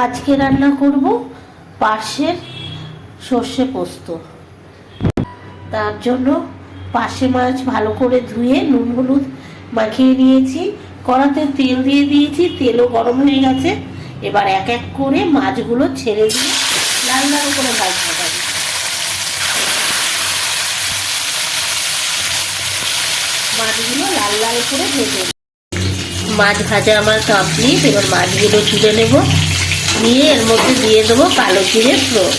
আজকে রান্না করব পাশের সর্ষে পোস্ত। তার জন্য পাশে মাছ ভালো করে ধুয়ে নুন হলুদ মাখিয়ে নিয়েছি। কড়াতে তেল দিয়ে দিয়েছি, তেলও গরম হয়ে গেছে। এবার এক এক করে মাছগুলো ছেড়ে দিয়ে লাল লাল করে ভাজাবো। মাছগুলো লাল লাল করে ভেজে। মাছ ভাজা আমার কমপ্লিট এবার মাছগুলো তুলে নেব। নিয়ে এর মধ্যে দিয়ে দেবো কালো জিরে ফ্লোর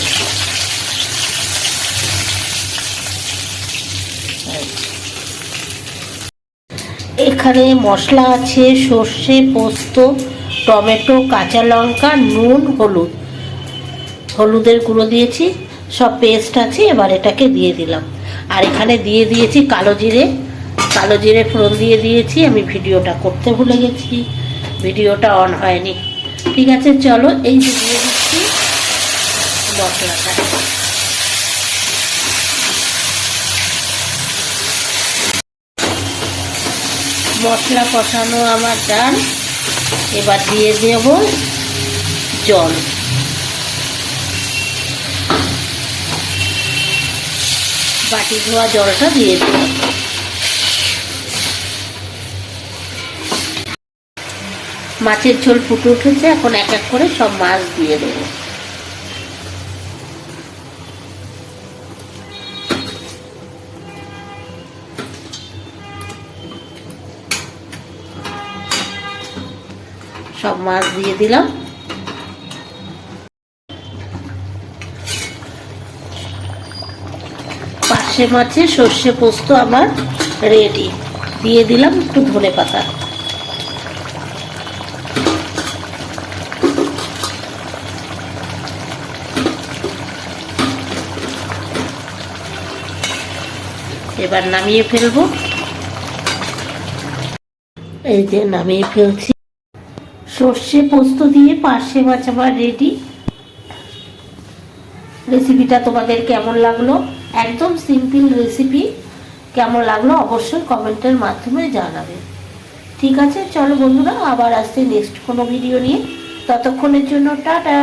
এখানে মশলা আছে, সর্ষে, পোস্ত, টমেটো, কাঁচা লঙ্কা, নুন, হলুদ। হলুদের গুঁড়ো দিয়েছি, সব পেস্ট আছে, এবার এটাকে দিয়ে দিলাম। আর এখানে দিয়ে দিয়েছি কালো জিরে। কালো জিরে ফোড়ন দিয়ে দিয়েছি, আমি ভিডিওটা করতে ভুলে গেছি। ভিডিওটা অন হয়নি। ঠিক আছে, চলো এই যে দিয়ে দিচ্ছি মশলাটা। মশলা কষানো আমার ডান, এবার দিয়ে দেব জল। বাটি ধোয়া জলটা দিয়ে দেব মাছের ঝোল ফুটে উঠেছে, এখন এক এক করে সব মাছ দিয়ে দেবো। সব মাছ দিয়ে দিলাম। পাশে মাছে সর্ষে পোস্ত আমার রেডি। দিয়ে দিলাম একটু ধনে পাতা। এবার নামিয়ে ফেলব। এই যে নামিয়ে ফেলছি। সর্ষে পোস্ত দিয়ে পার্শে মাছ রেডি রেসিপিটা তোমাদের কেমন লাগল? একদম সিম্পল রেসিপি কেমন লাগল অবশ্যই কমেন্টের মাধ্যমে জানাবে। ঠিক আছে, চলো বন্ধুরা, আবার আসছে নেক্সট কোনো ভিডিও নিয়ে। ততক্ষণের জন্য টাটা।